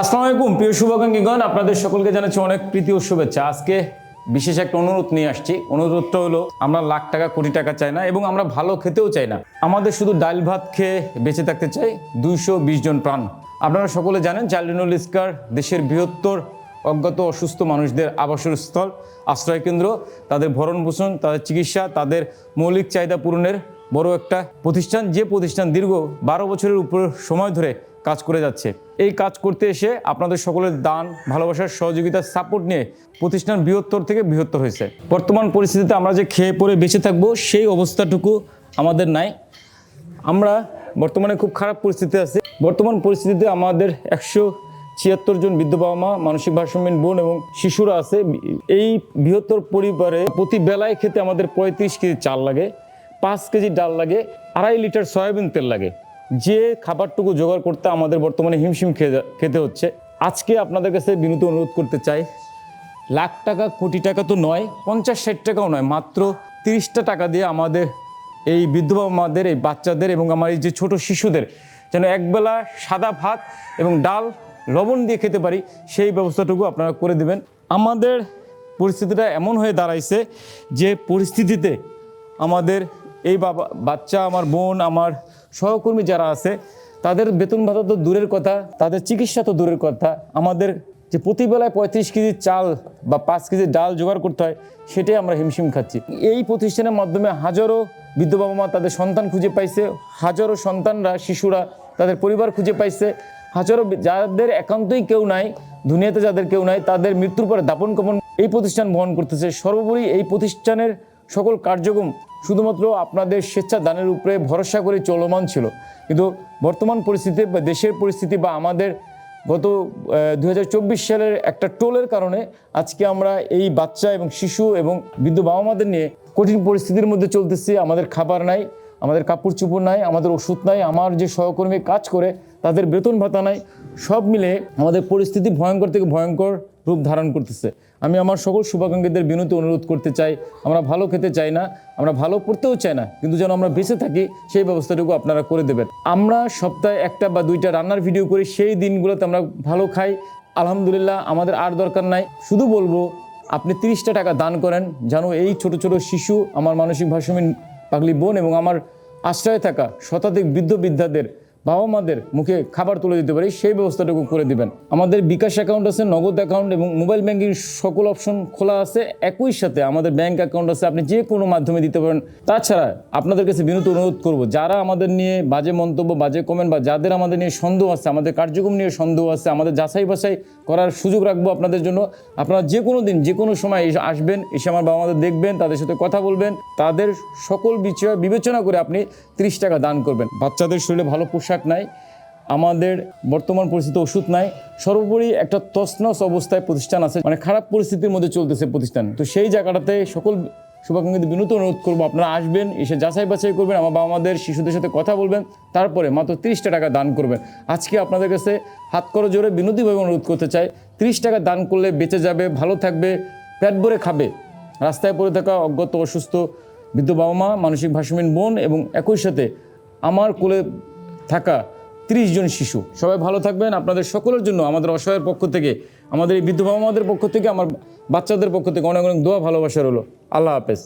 আসসালামু আলাইকুম প্রিয় শুভাকাঙ্ক্ষীগণ, আপনাদের সকলকে জানাচ্ছি অনেক প্রীতি ও শুভেচ্ছা। আজকে বিশেষ একটা অনুরোধ নিয়ে আসছি। অনুরোধটা হলো, আমরা লাখ টাকা, কোটি টাকা চাই না এবং আমরা ভালো খেতেও চাই না। আমাদের শুধু ডাল ভাত খেয়ে বেঁচে থাকতে চাই দুইশো বিশ জন প্রাণ। আপনারা সকলে জানেন চাইল্ডুল ইস্কার দেশের বৃহত্তর অজ্ঞাত অসুস্থ মানুষদের আবাসের স্থল আশ্রয় কেন্দ্র তাদের ভরণ পোষণ তাদের চিকিৎসা, তাদের মৌলিক চাহিদা পূরণের বড় একটা প্রতিষ্ঠান। যে প্রতিষ্ঠান দীর্ঘ বারো বছরের উপর সময় ধরে কাজ করে যাচ্ছে। এই কাজ করতে এসে আপনাদের সকলের দান ভালোবাসার সহযোগিতার সাপোর্ট নিয়ে প্রতিষ্ঠান বৃহত্তর থেকে বৃহত্তর হয়েছে। বর্তমান পরিস্থিতিতে আমরা যে খেয়ে পরে বেঁচে থাকব, সেই অবস্থাটুকু আমাদের নাই। আমরা বর্তমানে খুব খারাপ পরিস্থিতি আছে। বর্তমান পরিস্থিতিতে আমাদের একশো ছিয়াত্তর জন বৃদ্ধ বাবা মা, মানসিক ভারসাম্যহীন বোন এবং শিশুরা আছে। এই বৃহত্তর পরিবারে প্রতি বেলায় খেতে আমাদের পঁয়ত্রিশ কেজি চাল লাগে, পাঁচ কেজি ডাল লাগে, আড়াই লিটার সয়াবিন তেল লাগে। যে খাবারটুকু জোগাড় করতে আমাদের বর্তমানে হিমশিম খেতে হচ্ছে, আজকে আপনাদের কাছে বিনীত অনুরোধ করতে চাই। লাখ টাকা, কোটি টাকা তো নয়, পঞ্চাশ, ষাট টাকাও নয়, মাত্র তিরিশটা টাকা দিয়ে আমাদের এই বিধবা মাদের, এই বাচ্চাদের এবং আমার এই যে ছোট শিশুদের যেন একবেলা সাদা ভাত এবং ডাল, লবণ দিয়ে খেতে পারি, সেই ব্যবস্থাটুকু আপনারা করে দেবেন। আমাদের পরিস্থিতিটা এমন হয়ে দাঁড়াইছে যে পরিস্থিতিতে আমাদের এই বাবা বাচ্চা, আমার বোন, আমার সহকর্মী যারা আছে, তাদের বেতন ভাতা তো দূরের কথা, তাদের চিকিৎসা তো দূরের কথা। আমাদের যে প্রতিবেলায় পঁয়ত্রিশ কেজি চাল বা পাঁচ কেজি ডাল জোগাড় করতে হয়, সেটাই আমরা হিমশিম খাচ্ছি। এই প্রতিষ্ঠানের মাধ্যমে হাজারো বৃদ্ধ বাবা মা তাদের সন্তান খুঁজে পাইছে, হাজারো সন্তানরা, শিশুরা তাদের পরিবার খুঁজে পাইছে। হাজারো যাদের একান্তই কেউ নাই, দুনিয়াতে যাদের কেউ নাই, তাদের মৃত্যুর পরে দাপন কাপন এই প্রতিষ্ঠান বহন করতেছে। সর্বোপরি এই প্রতিষ্ঠানের সকল কার্যক্রম শুধুমাত্র আপনাদের স্বেচ্ছা দানের উপরে ভরসা করে চলমান ছিল। কিন্তু বর্তমান পরিস্থিতি বা দেশের পরিস্থিতি বা আমাদের গত দুহাজার চব্বিশ সালের একটা টোলের কারণে আজকে আমরা এই বাচ্চা এবং শিশু এবং বৃদ্ধ বাবা মাদের নিয়ে কঠিন পরিস্থিতির মধ্যে চলতেছি। আমাদের খাবার নাই, আমাদের কাপড় চোপড় নাই, আমাদের ওষুধ নাই, আমার যে সহকর্মী কাজ করে তাদের বেতন ভাতা নাই, সব মিলে আমাদের পরিস্থিতি ভয়ঙ্কর থেকে ভয়ঙ্কর রূপ ধারণ করতেছে। আমি আমার সকল শুভাকাঙ্ক্ষীদের বিনতি অনুরোধ করতে চাই। আমরা ভালো খেতে চাই না, আমরা ভালো পড়তেও চাই না, কিন্তু যেন আমরা বেঁচে থাকি, সেই ব্যবস্থাটুকু আপনারা করে দেবেন। আমরা সপ্তাহে একটা বা দুইটা রান্নার ভিডিও করি, সেই দিনগুলোতে আমরা ভালো খাই। আলহামদুলিল্লাহ, আমাদের আর দরকার নাই। শুধু বলব, আপনি তিরিশটা টাকা দান করেন, যেন এই ছোট ছোট শিশু, আমার মানসিক ভারসাম্যহীন পাগলি বোন এবং আমার আশ্রয়ে থাকা শতাধিক বৃদ্ধ বৃদ্ধাদের বাবা মাদের মুখে খাবার তুলে দিতে পারি, সেই ব্যবস্থাটুকু করে দিবেন। আমাদের বিকাশ অ্যাকাউন্ট আছে, নগদ অ্যাকাউন্ট এবং মোবাইল ব্যাংকিং সকল অপশন খোলা আছে। একই সাথে আমাদের ব্যাংক অ্যাকাউন্ট আছে, আপনি যে কোনো মাধ্যমে দিতে পারেন। তাছাড়া আপনাদের কাছে বিনত অনুরোধ করব, যারা আমাদের নিয়ে বাজে মন্তব্য, বাজে কমেন্ট বা যাদের আমাদের নিয়ে সন্দেহ আছে, আমাদের কার্যক্রম নিয়ে সন্দেহ আছে, আমাদের যাচাই বাছাই করার সুযোগ রাখব আপনাদের জন্য। আপনারা যে কোনো দিন, যে কোনো সময় এসে আসবেন, এসে আমার বাবা মাদের দেখবেন, তাদের সাথে কথা বলবেন। তাদের সকল বিষয় বিবেচনা করে আপনি ত্রিশ টাকা দান করবেন। বাচ্চাদের শরীরে ভালো পোশাক নাই, আমাদের বর্তমান পরিস্থিতি ওষুধ নাই, সর্বোপরি একটা তছনছ অবস্থায় প্রতিষ্ঠান আছে মানে খারাপ পরিস্থিতির মধ্যে চলতেছে প্রতিষ্ঠান। তো সেই জায়গাটাতে সকল শুভাকাঙ্ক্ষীদের বিনত অনুরোধ করব, আপনারা আসবেন, এসে যাচাই বাছাই করবেন, আমার বাবা মাদের শিশুদের সাথে কথা বলবেন, তারপরে মাত্র তিরিশটা টাকা দান করবেন। আজকে আপনাদের কাছে হাত করো জোরে বিনতিভাবে অনুরোধ করতে চাই, তিরিশ টাকা দান করলে বেঁচে যাবে, ভালো থাকবে, পেট ভরে খাবে। রাস্তায় পড়ে থাকা অজ্ঞাত, অসুস্থ, বৃদ্ধ বাবা মা মানসিক ভারসাম্যহীন বোন এবং একই সাথে আমার কোলে থাকা তিরিশ জন শিশু। সবাই ভালো থাকবেন। আপনাদের সকলের জন্য, আমাদের অসহায়ের পক্ষ থেকে, আমাদের এই বৃদ্ধ বাবা মাদের পক্ষ থেকে, আমার বাচ্চাদের পক্ষ থেকে অনেক অনেক দোয়া ভালোবাসার হলো আল্লাহ হাফেজ।